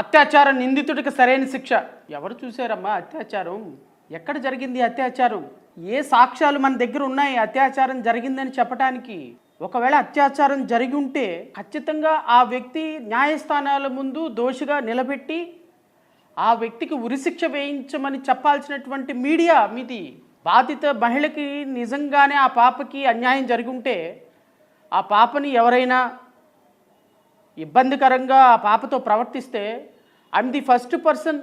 అత్యాచార నిందితుడికి సరైన శిక్ష. ఎవరు చూశారమ్మా అత్యాచారం? ఎక్కడ జరిగింది అత్యాచారం? ఏ సాక్ష్యాలు మన దగ్గర ఉన్నాయి అత్యాచారం జరిగిందని చెప్పడానికి ఒకవేళ అత్యాచారం జరిగి ఉంటే ఖచ్చితంగా ఆ వ్యక్తి న్యాయస్థానాల ముందు దోషిగా నిలబెట్టి ఆ వ్యక్తికి ఉరిశిక్ష వేయించమని చెప్పాల్సినటువంటి మీడియా మీది బాధిత మహిళకి నిజంగానే ఆ పాపకి అన్యాయం జరిగి ఉంటే ఆ పాపని ఎవరైనా ఇబ్బందికరంగా ఆ పాపతో ప్రవర్తిస్తే I'm the first person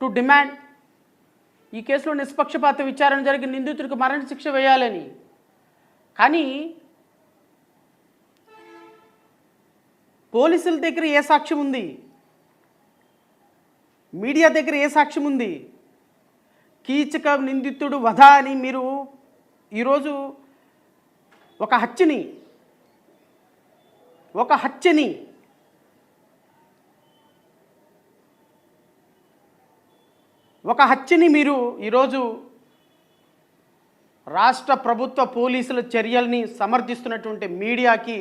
to demand ఈ కేసులో నిష్పక్షపాత విచారణ జరిగిన నిందితుడికి మరణశిక్ష వేయాలని. కానీ పోలీసుల దగ్గర ఏ సాక్ష్యం ఉంది? మీడియా దగ్గర ఏ సాక్ష్యం ఉంది? కీచక నిందితుడు వధ అని మీరు ఈరోజు ఒక హత్యని ఒక హత్యని ఒక హత్యని మీరు ఈరోజు రాష్ట్ర ప్రభుత్వ పోలీసుల చర్యల్ని సమర్థిస్తున్నటువంటి మీడియాకి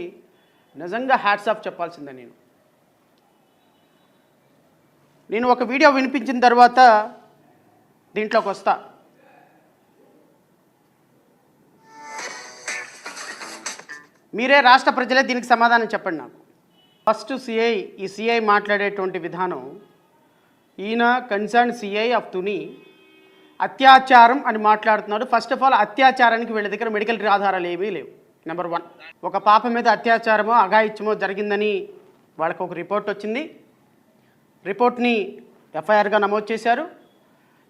నిజంగా హ్యాట్స్ ఆఫ్ చెప్పాల్సిందే నేను. నేను ఒక వీడియో వినిపించిన తర్వాత దీంట్లోకి వస్తా. మీరే రాష్ట్ర ప్రజలే దీనికి సమాధానం చెప్పండి నాకు. ఫస్ట్ సిఐ ఈ సిఐ మాట్లాడేటువంటి విధానం ఈయన కన్సర్న్ సిఐ ఆఫ్ తుని అత్యాచారం అని మాట్లాడుతున్నాడు. ఫస్ట్ ఆఫ్ ఆల్ అత్యాచారానికి వీళ్ళ దగ్గర మెడికల్ ఆధారాలు ఏమీ లేవు. నెంబర్ వన్ ఒక పాప మీద అత్యాచారమో అఘాయిత్యమో జరిగిందని వాళ్ళకు ఒక రిపోర్ట్ వచ్చింది. రిపోర్ట్ని ఎఫ్ఐఆర్గా నమోదు చేశారు.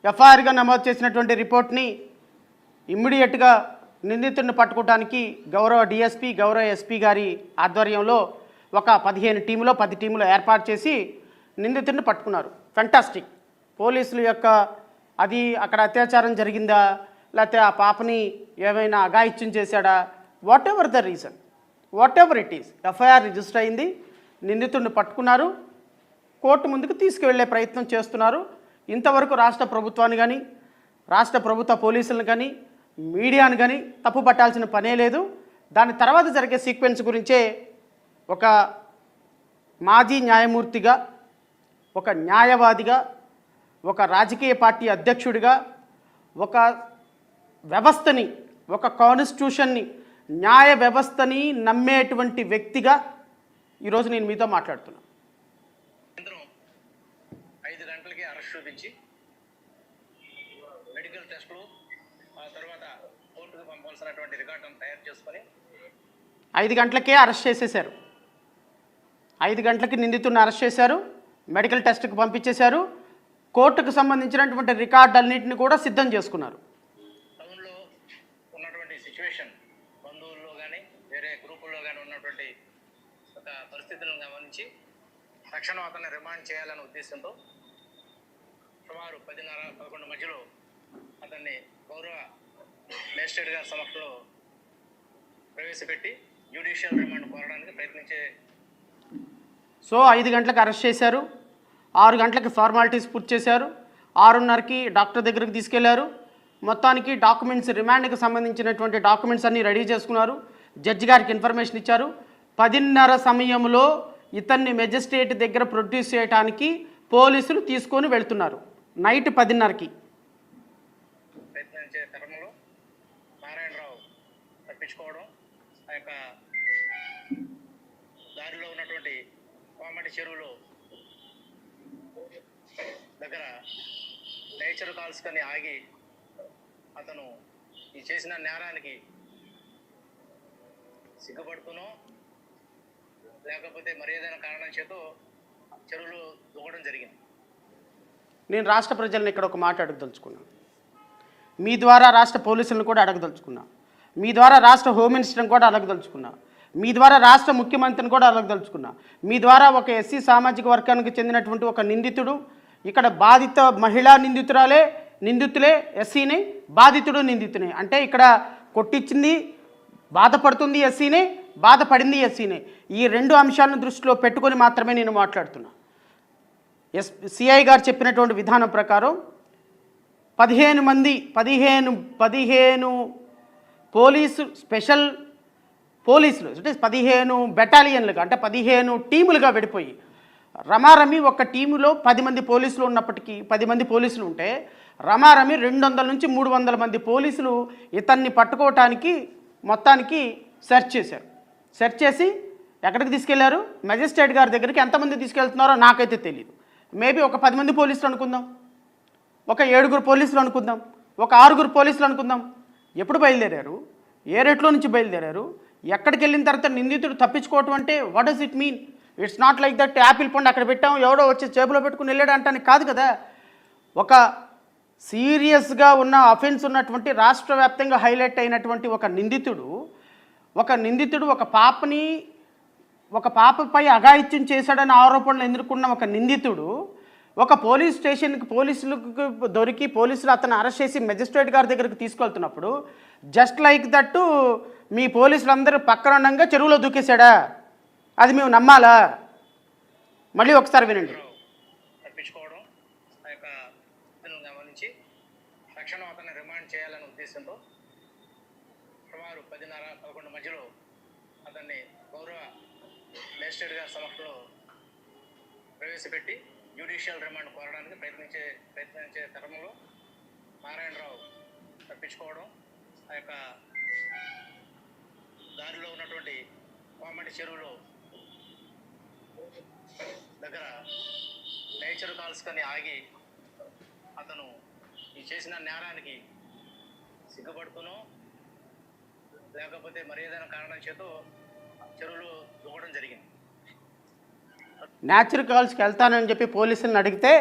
ఎఫ్ఐఆర్గా నమోదు చేసినటువంటి రిపోర్ట్ని ఇమ్మీడియట్గా నిందితుడిని పట్టుకోవడానికి గౌరవ డిఎస్పి గౌరవ ఎస్పీ గారి ఆధ్వర్యంలో ఒక పదిహేను టీములో పది టీములు ఏర్పాటు చేసి నిందితుడిని పట్టుకున్నారు. ఫెంటాస్టిక్ పోలీసుల యొక్క అది అక్కడ అత్యాచారం జరిగిందా? లేకపోతే ఆ పాపని ఏమైనా అఘాయిత్యం చేశాడా? Whatever the reason whatever it is FIR register అయింది. నిందితుడిని పట్టుకున్నారు. కోర్టు ముందుకు తీసుకువెళ్ళే ప్రయత్నం చేస్తున్నారు. ఇంతవరకు రాష్ట్ర ప్రభుత్వాన్ని కానీ రాష్ట్ర ప్రభుత్వ పోలీసులను కానీ మీడియాను కానీ తప్పు పట్టాల్సిన పనే లేదు. దాని తర్వాత జరిగే సీక్వెన్స్ గురించే ఒక మాజీ న్యాయమూర్తిగా ఒక న్యాయవాదిగా ఒక రాజకీయ పార్టీ అధ్యక్షుడిగా ఒక వ్యవస్థని ఒక కాన్స్టిట్యూషన్ని న్యాయ వ్యవస్థని నమ్మేటువంటి వ్యక్తిగా ఈరోజు నేను మీతో మాట్లాడుతున్నాను ఐదు గంటలకి అరెస్ట్ చూపించి మెడికల్ టెస్టులు ఆ తర్వాత కోర్టుకు పంపాల్సినటువంటి రికార్డును తయారు చేసుకొని ఐదు గంటలకే అరెస్ట్ చేసేశారు. ఐదు గంటలకి నిందితుడిని అరెస్ట్ చేశారు. మెడికల్ టెస్ట్కి పంపించేశారు. కోర్టుకు సంబంధించినటువంటి రికార్డులన్నింటిని కూడా సిద్ధం చేసుకున్నారు. టౌన్లో ఉన్నటువంటి బంధువుల్లో కానీ వేరే గ్రూపుల్లో కానీ ఉన్నటువంటి పరిస్థితులను గమనించి తక్షణం అతన్ని రిమాండ్ చేయాలనే ఉద్దేశంతో సుమారు పదిన్నర పదకొండు మధ్యలో అతన్ని గౌరవ మేజిస్ట్రేట్ గారి సమక్షంలో ప్రవేశపెట్టి జ్యుడిషియల్ రిమాండ్ కోరడానికి ప్రయత్నించే సో ఐదు గంటలకు అరెస్ట్ చేశారు. ఆరు గంటలకు ఫార్మాలిటీస్ పూర్తి చేశారు. ఆరున్నరకి డాక్టర్ దగ్గరికి తీసుకెళ్ళారు. మొత్తానికి డాక్యుమెంట్స్ రిమాండ్కి సంబంధించినటువంటి డాక్యుమెంట్స్ అన్నీ రెడీ చేసుకున్నారు. జడ్జి గారికి ఇన్ఫర్మేషన్ ఇచ్చారు. పదిన్నర సమయంలో ఇతన్ని మెజిస్ట్రేట్ దగ్గర ప్రొడ్యూస్ చేయడానికి పోలీసులు తీసుకొని వెళ్తున్నారు. నైట్ పదిన్నరకి. ప్రయత్నించే నారాయణరావు తప్పించుకోవడం కోమటి చెరువులో దగ్గర నేచర్ కాల్స్ కని ఆగి అతను ఈ చేసిన నేరానికి సిగ్గుపడుతునో లేకపోతే మరి ఏదైనా కారణం చేత చెరువులో దూకడం జరిగింది. నేను రాష్ట్ర ప్రజలను ఇక్కడ ఒక మాట అడగదలుచుకున్నాను మీ ద్వారా రాష్ట్ర పోలీసులను కూడా అడగదలుచుకున్నా. మీ ద్వారా రాష్ట్ర హోమ్ మినిస్టర్ని కూడా అడగదలుచుకున్నా. మీ ద్వారా రాష్ట్ర ముఖ్యమంత్రిని కూడా అడగదలుచుకున్నా మీ ద్వారా ఒక ఎస్సీ సామాజిక వర్గానికి చెందినటువంటి ఒక నిందితుడు ఇక్కడ బాధిత మహిళా నిందితురాలే నిందితులే ఎస్సీని బాధితుడు నిందితునే. అంటే ఇక్కడ కొట్టించింది బాధపడుతుంది ఎస్సీనే బాధపడింది ఎస్సీనే. ఈ రెండు అంశాలను దృష్టిలో పెట్టుకొని మాత్రమే నేను మాట్లాడుతున్నా. ఎస్ సిఐ గారు చెప్పినటువంటి విధానం ప్రకారం పదిహేను మంది పదిహేను పదిహేను పోలీసు స్పెషల్ పోలీసులు అంటే పదిహేను బెటాలియన్లుగా అంటే పదిహేను టీములుగా విడిపోయి రమారమి ఒక టీములో పది మంది పోలీసులు ఉన్నప్పటికీ పది మంది పోలీసులు ఉంటే రమారమి రెండు వందల నుంచి మూడు వందల మంది పోలీసులు ఇతన్ని పట్టుకోవటానికి మొత్తానికి సెర్చ్ చేశారు. సెర్చ్ చేసి ఎక్కడికి తీసుకెళ్ళారు? మెజిస్ట్రేట్ గారి దగ్గరికి ఎంతమంది తీసుకెళ్తున్నారో నాకైతే తెలియదు మేబీ ఒక పది మంది పోలీసులు అనుకుందాం. ఒక ఏడుగురు పోలీసులు అనుకుందాం. ఒక ఆరుగురు పోలీసులు అనుకుందాం. ఎప్పుడు బయలుదేరారు? ఏ రేట్లో నుంచి బయలుదేరారు? ఎక్కడికి వెళ్ళిన తర్వాత నిందితుడు తప్పించుకోవటం అంటే what does it mean it's not like that apple పండు అక్కడ పెట్టాం ఎవడో వచ్చి చేపలో పెట్టుకుని వెళ్ళాడు అంటానికి కాదు కదా. ఒక సీరియస్గా ఉన్న అఫెన్స్ ఉన్నటువంటి రాష్ట్ర వ్యాప్తంగా హైలైట్ అయినటువంటి ఒక నిందితుడు ఒక నిందితుడు ఒక పాపని ఒక పాపపై అఘాయిత్యం చేశాడని ఆరోపణలు ఎదుర్కొన్న ఒక నిందితుడు ఒక పోలీస్ స్టేషన్కి పోలీసులకు దొరికి పోలీసులు అతను అరెస్ట్ చేసి మెజిస్ట్రేట్ గారి దగ్గరికి తీసుకెళ్తున్నప్పుడు జస్ట్ లైక్ దట్టు మీ పోలీసులందరూ పక్కన ఉండగా చెరువులో దూకేశాడా? అది మేము నమ్మాలా? మళ్ళీ ఒకసారి వినండి. తప్పించుకోవడం ఆ యొక్క గమనించి తక్షణం అతన్ని రిమాండ్ చేయాలనే ఉద్దేశంతో సుమారు పదిన్నర పదకొండు మధ్యలో అతన్ని గౌరవ మేజిస్ట్రేట్ గారి సమక్షంలో ప్రవేశపెట్టి జ్యుడిషియల్ రిమాండ్ కోరడానికి ప్రయత్నించే ప్రయత్నించే తరుణంలో నారాయణరావు తప్పించుకోవడం ఆ యొక్క దారిలో ఉన్నటువంటి కోమటి చెరువులో దగ్గర నేచర్ కాల్స్ కానీ ఆగి అతను ఈ చేసిన నేరానికి సిగ్గుపడుతును. లేకపోతే మరి ఏదైనా కారణం చేత చెరువులో దూకడం జరిగింది. నేచర్ కాల్స్కి వెళ్తానని చెప్పి పోలీసులను అడిగితే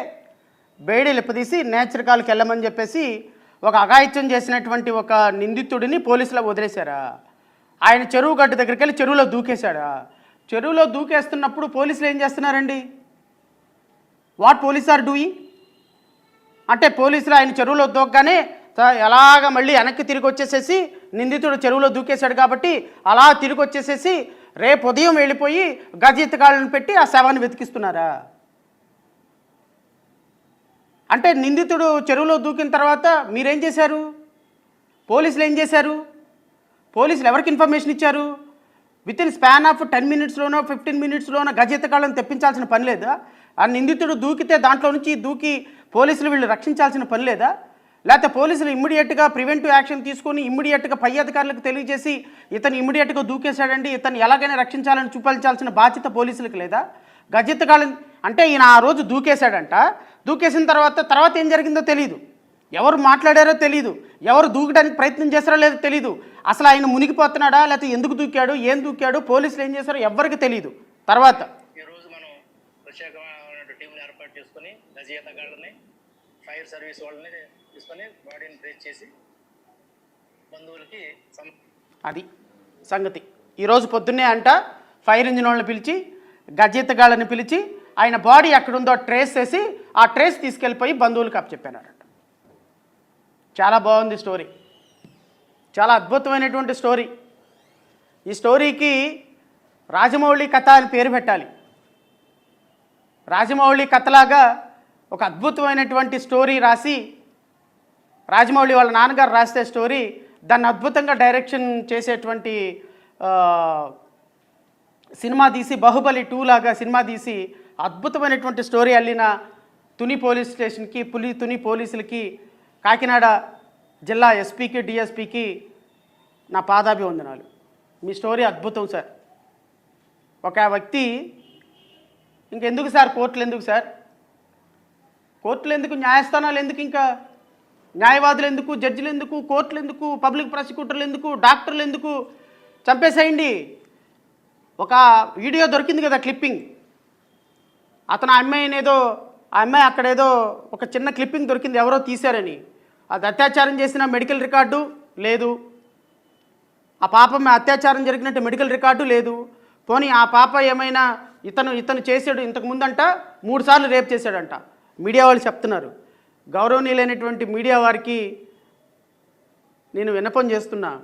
బేడీ లిప్పదీసి నేచర్ కాల్కి వెళ్ళమని చెప్పేసి ఒక అఘాయిత్యం చేసినటువంటి ఒక నిందితుడిని పోలీసులు వదిలేశారా? ఆయన చెరువు గట్టు దగ్గరికి వెళ్ళి చెరువులో దూకేశాడా? చెరువులో దూకేస్తున్నప్పుడు పోలీసులు ఏం చేస్తున్నారండి? వాట్ పోలీస్ ఆర్ డూయింగ్ అంటే పోలీసులు ఆయన చెరువులో దూకగానే ఎలాగ మళ్ళీ వెనక్కి తిరిగి వచ్చేసేసి నిందితుడు చెరువులో దూకేశాడు కాబట్టి అలా తిరిగి వచ్చేసేసి రేపు ఉదయం వెళ్ళిపోయి గజీతగాళ్ళను పెట్టి ఆ శవాన్ని వెతికిస్తున్నారా? అంటే నిందితుడు చెరువులో దూకిన తర్వాత మీరేం చేశారు? పోలీసులు ఏం చేశారు? పోలీసులు ఎవరికి ఇన్ఫర్మేషన్ ఇచ్చారు? With in span of ten మినిట్స్లోనో ఫిఫ్టీన్ మినిట్స్లోనో గజెత్తగాళ్ళని తెప్పించాల్సిన పని లేదా? ఆ నిందితుడు దూకితే దాంట్లో నుంచి దూకి పోలీసులు వీళ్ళు రక్షించాల్సిన పని లేదా? లేకపోతే పోలీసులు ఇమ్మీడియట్గా ప్రివెంటివ్ యాక్షన్ తీసుకొని ఇమ్మీడియట్గా పై అధికారులకు తెలియజేసి ఇతను ఇమ్మీడియట్గా దూకేశాడండి ఇతను ఎలాగైనా రక్షించాలని చూపించాల్సిన బాధ్యత పోలీసులకు లేదా? గజెత్తగాళ్ళని అంటే ఈయన ఆ రోజు దూకేశాడంట. దూకేసిన తర్వాత తర్వాత ఏం జరిగిందో తెలియదు ఎవరు మాట్లాడారో తెలియదు ఎవరు దూకడానికి ప్రయత్నం చేస్తారో లేదో తెలియదు అసలు ఆయన మునిగిపోతున్నాడా లేకపోతే ఎందుకు దూకాడు ఏం దూకాడు పోలీసులు ఏం చేశారో ఎవరికి తెలియదు తర్వాత ఈ రోజు మనం ప్రత్యేకమైన టీంని ఏర్పాటు చేసుకొని గజీతగాళ్ళని ఫైర్ సర్వీస్ వాళ్ళని తీసుకొని బాడీని ట్రేస్ చేసి బంధువులకి అది సంగతి. ఈరోజు పొద్దున్నే అంట ఫైర్ ఇంజిన్ వాళ్ళని పిలిచి గజెత్తగాళ్ళని పిలిచి ఆయన బాడీ ఎక్కడుందో ట్రేస్ చేసి ఆ ట్రేస్ తీసుకెళ్ళిపోయి బంధువులకు అప్పచెప్పానారంట చాలా బాగుంది స్టోరీ చాలా అద్భుతమైనటువంటి స్టోరీ ఈ స్టోరీకి రాజమౌళి కథ అని పేరు పెట్టాలి. రాజమౌళి కథలాగా ఒక అద్భుతమైనటువంటి స్టోరీ రాసి రాజమౌళి వాళ్ళ నాన్నగారు రాస్తే స్టోరీ దాన్ని అద్భుతంగా డైరెక్షన్ చేసేటువంటి సినిమా తీసి బాహుబలి టూ లాగా సినిమా తీసి అద్భుతమైనటువంటి స్టోరీ అల్లిన తుని పోలీస్ స్టేషన్కి పులి తుని పోలీసులకి కాకినాడ జిల్లా ఎస్పీకి డిఎస్పీకి నా పాదాభివందనాలు. మీ స్టోరీ అద్భుతం సార్. ఒక వ్యక్తి ఇంకెందుకు సార్ కోర్టులు ఎందుకు సార్? కోర్టులు ఎందుకు న్యాయస్థానాలు ఎందుకు ఇంకా? న్యాయవాదులు ఎందుకు జడ్జిలు ఎందుకు కోర్టులు ఎందుకు పబ్లిక్ ప్రాసిక్యూటర్లు ఎందుకు డాక్టర్లు ఎందుకు? చంపేసేయండి. ఒక వీడియో దొరికింది కదా క్లిప్పింగ్. అతను ఆ అమ్మాయిని ఏదో ఆ అమ్మాయి అక్కడ ఏదో ఒక చిన్న క్లిప్పింగ్ దొరికింది ఎవరో తీశారని. అది అత్యాచారం చేసిన మెడికల్ రికార్డు లేదు. ఆ పాప అత్యాచారం జరిగినట్టు మెడికల్ రికార్డు లేదు. పోనీ ఆ పాప ఏమైనా ఇతను ఇతను చేసాడు ఇంతకు ముందంట మూడు సార్లు రేప్ చేశాడంట. మీడియా వాళ్ళు చెప్తున్నారు. గౌరవనీయులైనటువంటి మీడియా వారికి నేను విన్నపం చేస్తున్నా.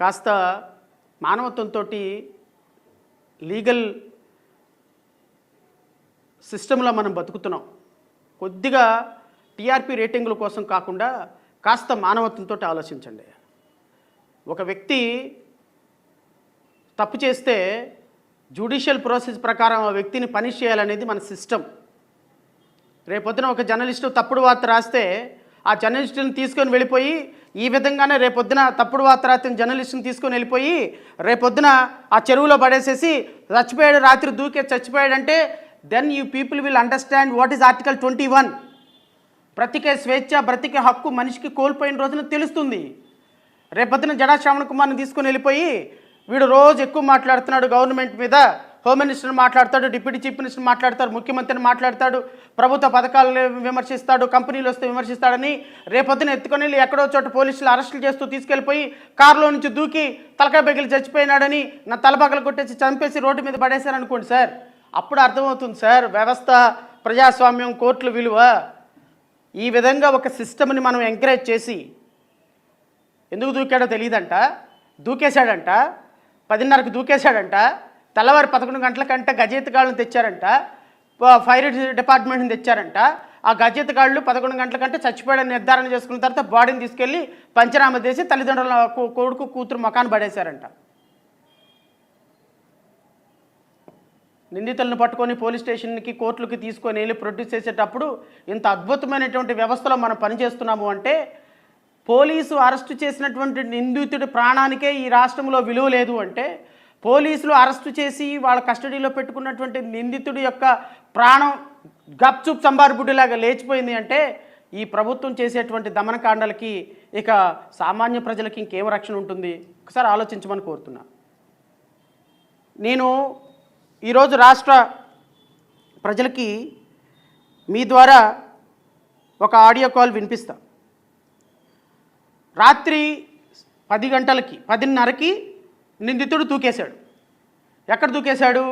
కాస్త మానవత్వంతో లీగల్ సిస్టంలో మనం బతుకుతున్నాం. కొద్దిగా టీఆర్పీ రేటింగుల కోసం కాకుండా కాస్త మానవత్వంతో ఆలోచించండి. ఒక వ్యక్తి తప్పు చేస్తే జ్యుడిషియల్ ప్రాసెస్ ప్రకారం ఆ వ్యక్తిని పనిష్ చేయాలనేది మన సిస్టమ్ రేపొద్దున ఒక జర్నలిస్టు తప్పుడు వార్త రాస్తే ఆ జర్నలిస్టుని తీసుకొని వెళ్ళిపోయి ఈ విధంగానే రేపొద్దున తప్పుడు వార్త రాసిన జర్నలిస్టుని తీసుకొని వెళ్ళిపోయి రేపొద్దున ఆ చెరువులో పడేసేసి చచ్చిపోయాడు రాత్రి దూకే చచ్చిపోయాడంటే then you people will understand what is article twenty one బ్రతికే స్వేచ్ఛ బ్రతికే హక్కు మనిషికి కోల్పోయిన రోజున తెలుస్తుంది. రేపొద్దున జడా శ్రావణ కుమార్ని తీసుకుని వెళ్ళిపోయి వీడు రోజు ఎక్కువ మాట్లాడుతున్నాడు. గవర్నమెంట్ మీద హోమ్ మినిస్టర్ మాట్లాడతాడు డిప్యూటీ చీఫ్ మినిస్టర్ మాట్లాడతాడు ముఖ్యమంత్రిని మాట్లాడతాడు ప్రభుత్వ పథకాలను విమర్శిస్తాడు కంపెనీలు వస్తే విమర్శిస్తాడని రేపొద్దున ఎత్తుకొని వెళ్ళి ఎక్కడో చోట పోలీసులు అరెస్టులు చేస్తూ తీసుకెళ్ళిపోయి కారులో నుంచి దూకి తలకాయ బెగిలి చచ్చిపోయినాడని నా తలపగలు కొట్టేసి చంపేసి రోడ్డు మీద పడేశారనుకోండి సార్. అప్పుడు అర్థమవుతుంది సార్ వ్యవస్థ ప్రజాస్వామ్యం కోర్టుల విలువ. ఈ విధంగా ఒక సిస్టమ్ని మనం ఎంకరేజ్ చేసి ఎందుకు దూకాడో తెలియదంట. దూకేశాడంట. పదిన్నరకు దూకేశాడంట. తెల్లవారు పదకొండు గంటల కంటే తెచ్చారంట. ప- ఫైర్ డిపార్ట్మెంట్ని తెచ్చారంట. ఆ గజేతగాళ్ళు పదకొండు గంటల కంటే చచ్చిపోయాడని నిర్ధారణ చేసుకున్న తర్వాత బాడీని తీసుకెళ్ళి పంచనామా చేసి తల్లిదండ్రుల కొడుకు కూతురు మకాన్ పడేశారంట. నిందితులను పట్టుకొని పోలీస్ స్టేషన్కి కోర్టులకి తీసుకొని వెళ్ళి ప్రొడ్యూస్ చేసేటప్పుడు ఇంత అద్భుతమైనటువంటి వ్యవస్థలో మనం పనిచేస్తున్నాము అంటే పోలీసు అరెస్టు చేసినటువంటి నిందితుడి ప్రాణానికే ఈ రాష్ట్రంలో విలువ లేదు అంటే పోలీసులు అరెస్టు చేసి వాళ్ళ కస్టడీలో పెట్టుకున్నటువంటి నిందితుడి యొక్క ప్రాణం గప్చుప్ సంబారుబుడ్డిలాగా లేచిపోయింది అంటే ఈ ప్రభుత్వం చేసేటువంటి దమనకాండలకి ఇక సామాన్య ప్రజలకి ఇంకేం రక్షణ ఉంటుంది? ఒకసారి ఆలోచించమని కోరుతున్నా. నేను ఈరోజు రాష్ట్ర ప్రజలకి మీ ద్వారా ఒక ఆడియో కాల్ వినిపిస్తా. రాత్రి పది గంటలకి పదిన్నరకి నిందితుడు దూకేశాడు. ఎక్కడ దూకేశాడు?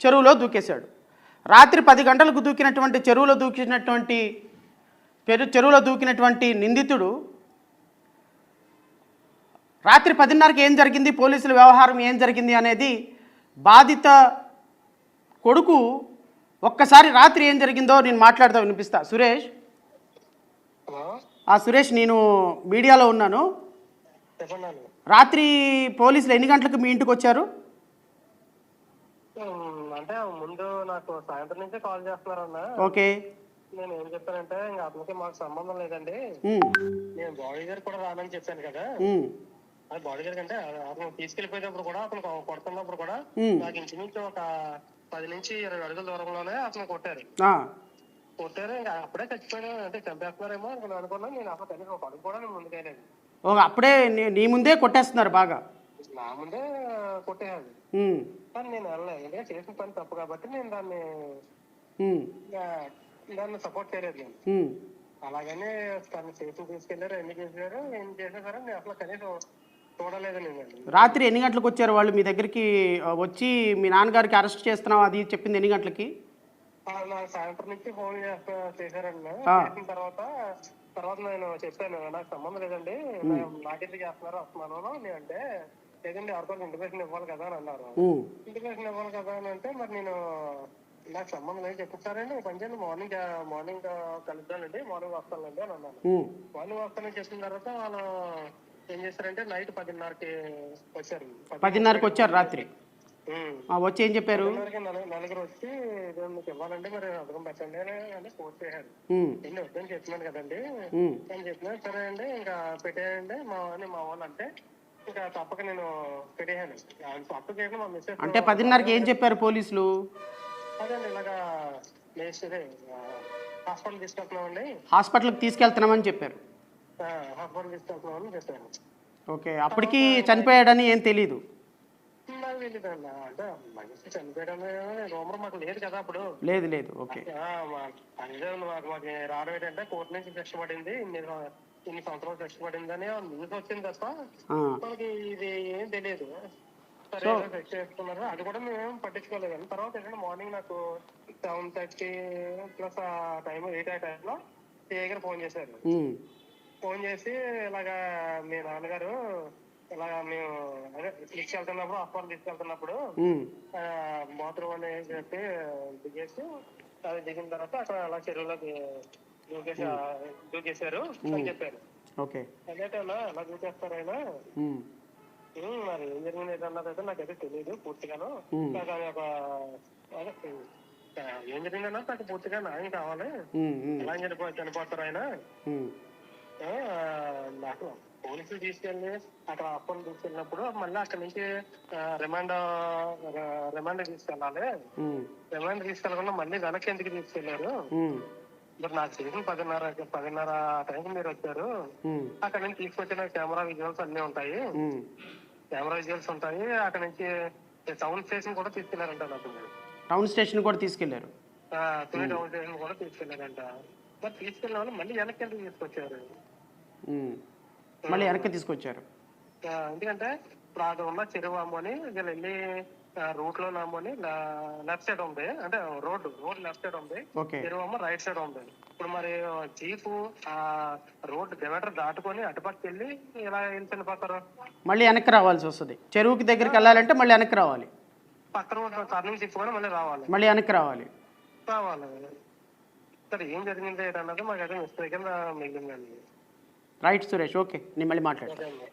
చెరువులో దూకేశాడు. రాత్రి పది గంటలకు దూకినటువంటి చెరువులో దూకినటువంటి పెరు చెరువులో దూకినటువంటి నిందితుడు రాత్రి పదిన్నరకి ఏం జరిగింది? పోలీసుల వ్యవహారం ఏం జరిగింది అనేది బాధిత కొడుకు ఒక్కసారి రాత్రి ఏం జరిగిందో నేను మాట్లాడుతూ వినిపిస్తా. సురేష్? ఆ సురేష్ నేను మీడియాలో ఉన్నాను. రాత్రి పోలీసులు ఎన్ని గంటలకు మీ ఇంటికి వచ్చారు? అంటే ముందు నాకు సాయంత్రం నుంచే కాల్ చేస్తున్నారన్న. ఓకే. నేను ఏం చెప్పానంటే ఇంకా అతనికి మాకు సంబంధం లేదండి. నేను బాడీ గారు కూడా రానని చెప్పాను కదా. అది బాడీ గారికి అంటే అతను తీసుకెళ్ళిపోయేటప్పుడు కూడా అతను కొడుతున్నప్పుడు కూడా నాకు ఇంచుమించు ఒక పది నుంచి ఇరవై అడుగుల దూరంలోనే అతను కొట్టారు. కొట్టారు అప్పుడే చచ్చిపోయాడు అంటే చంపేస్తున్నారేమో అని అనుకున్నాను. నేను అసలు కనీసం ఒక అడుగు కూడా నేను ముందుకెళ్ళాను ఓ అప్పుడే నీ- ముందే కొట్టేస్తున్నారు బాగా. నా ముందే కొట్టేయాలి కానీ నేను వెళ్ళలేదు ఎందుకంటే చేసిన పని తప్పు కాబట్టి నేను దాన్ని దాన్ని సపోర్ట్ చేయలేదు నేను. అలాగనే తను స్టేషన్ తీసుకెళ్ళారు ఎన్ని చేశారు ఏం చేసేసారో నేను అసలు కనీసం నేను రాత్రి ఎన్ని గంటలకు వచ్చారు వాళ్ళు మీ దగ్గరికి? వచ్చి మీ నాన్నగారికి అరెస్ట్ చేస్తున్నాం అది చెప్పింది ఎన్ని గంటలకి? సాయంత్రం నుంచి ఫోన్ చేస్తా చేశారండి. చేసిన తర్వాత తర్వాత నేను చెప్పాను నాకు సంబంధం లేదండి. నాకెందుకు చేస్తున్నారు? వస్తున్నాను నేను అంటే లేదండి ఎవరితో ఇంటిమేషన్ ఇవ్వాలి కదా అని అన్నారు. ఇంటిమేషన్ ఇవ్వాలి కదా అని అంటే మరి నేను నాకు సంబంధం లేదు చెప్తారండి పని చేయండి మార్నింగ్ మార్నింగ్ కలుద్దానండి మార్నింగ్ వస్తానండి అని అన్నాను. మార్నింగ్ వస్తానని చెప్పిన తర్వాత వాళ్ళు ఏం చేశారంటే నైట్ పదిన్నరకి వచ్చారు. పదిన్నరకు వచ్చారు రాత్రి. వచ్చి ఏం చెప్పారు? నలుగురు వచ్చి "ఇదిగో మీకు ఇవ్వాలంటే మరి అర్థం పెట్టండి అని చేశారు. నేను వద్దని కదండి. చెప్పినా సరే అండి ఇంకా పెట్టేయండి మా అని మా వాళ్ళు అంటే ఇంకా తప్పక నేను పెట్టేయాను తప్పక చేయకుండా మా మిస్సెస్ అంటే పదిన్నరకి ఏం చెప్పారు పోలీసులు? అదండి ఇలాగా హాస్పిటల్ తీసుకెళ్తున్నామండి. హాస్పిటల్కి తీసుకెళ్తున్నామని చెప్పారు. హాస్పిటల్ తీసుకెళ్తున్నామని చెప్పాను ఓకే అప్పటికి చనిపోయాడని ఏం తెలీదు. నాకు తెలియదండి అంటే మనిషి చనిపోయడం రూమర్ మాకు లేదు కదా అప్పుడు. లేదు లేదు ఓకే. మాకు మాకు రావడం ఏంటంటే కోర్టు నుంచి శిక్ష పడింది ఇన్ని సం- ఇన్ని సంవత్సరాలు శిక్ష పడింది అని న్యూస్ వచ్చింది తప్ప ఆ, మనకి ఇది ఏం తెలియదు సరే శిక్ష వేసుకున్నారు అది కూడా మేము పట్టించుకోలేదు. అండి తర్వాత ఏంటంటే మార్నింగ్ నాకు సెవెన్ థర్టీ ప్లస్ ఆ టైం ఎయిట్ ఆ టైంలో సిఐ గారు ఫోన్ చేశారు. ఫోన్ చేసి ఇలాగా మీ నాన్నగారు ఇలాగా మేము అదే తీసుకెళ్తున్నప్పుడు హాస్పిటల్ తీసుకెళ్తున్నప్పుడు బాత్రూమ్ అని చెప్పి దిగేసి అది దిగిన తర్వాత అక్కడ అలా చెరువులోకి దూకేసి దూకేశారు అని చెప్పారు. ఓకే. అదేటన్నా అలా దూకేస్తారు ఆయన? మరి ఏం జరిగింది ఏంటన్నది అయితే నాకైతే తెలియదు పూర్తిగాను. నాకు అది ఒక అదే, ఏం జరిగింది అన్నది నాకు పూర్తిగా న్యాయం కావాలి. ఎలా చనిపో చనిపోతారు ఆయన? నాకు పోలీసులు తీసుకెళ్ళి అక్కడ అప్పని తీసుకెళ్ళినప్పుడు మళ్ళీ అక్కడ నుంచి రిమాండ్ రిమాండ్ తీసుకెళ్ళాలి. రిమాండ్ తీసుకెళ్ళకుండా మళ్ళీ వెనక్కి ఎందుకు తీసుకెళ్ళారు మరి నాకు తెలిసిన పదిన్నర పదిన్నర టైంకి మీరు వచ్చారు. అక్కడ నుంచి తీసుకొచ్చిన కెమెరా విజువల్స్ అన్ని ఉంటాయి. కెమెరా విజువల్స్ ఉంటాయి. అక్కడ నుంచి టౌన్ స్టేషన్ కూడా తీసుకెళ్ళారంట నాకు. టౌన్ స్టేషన్ కూడా తీసుకెళ్ళారు టౌన్ స్టేషన్ కూడా తీసుకెళ్ళారంట మరి తీసుకెళ్ళిన వాళ్ళు మళ్ళీ వెనక్కి ఎందుకు తీసుకొచ్చారు. మళ్ళీ వెనక్కి తీసుకొచ్చారు. ఎందుకంటే ఇప్పుడు అక్కడ ఉన్న చెరువు అమ్మని వీళ్ళు వెళ్ళి రూట్లో అమ్మని లెఫ్ట్ సైడ్ ఉంది. అంటే రోడ్డు రోడ్ లెఫ్ట్ సైడ్ ఉంది. ఓకే. చెరువు అమ్మ రైట్ సైడ్ ఉంది. ఇప్పుడు మరి జీపు ఆ రోడ్ డివైడర్ దాటుకొని అటుపక్క వెళ్ళి ఇలా వెళ్ళి చనిపోతారు మళ్ళీ వెనక్కి రావాల్సి వస్తుంది. చెరువుకి దగ్గరికి వెళ్ళాలంటే మళ్ళీ వెనక్కి రావాలి. పక్క రోడ్ టర్నింగ్ తిప్పుకొని మళ్ళీ రావాలి. మళ్ళీ వెనక్కి రావాలి. రావాలి. సరే ఏం జరిగింది ఏంటన్నది మాకు అయితే మిస్టేక్ కింద మిగిలిందండి. రైట్ సురేష్ ఓకే నేను మళ్ళీ మాట్లాడతాను అదే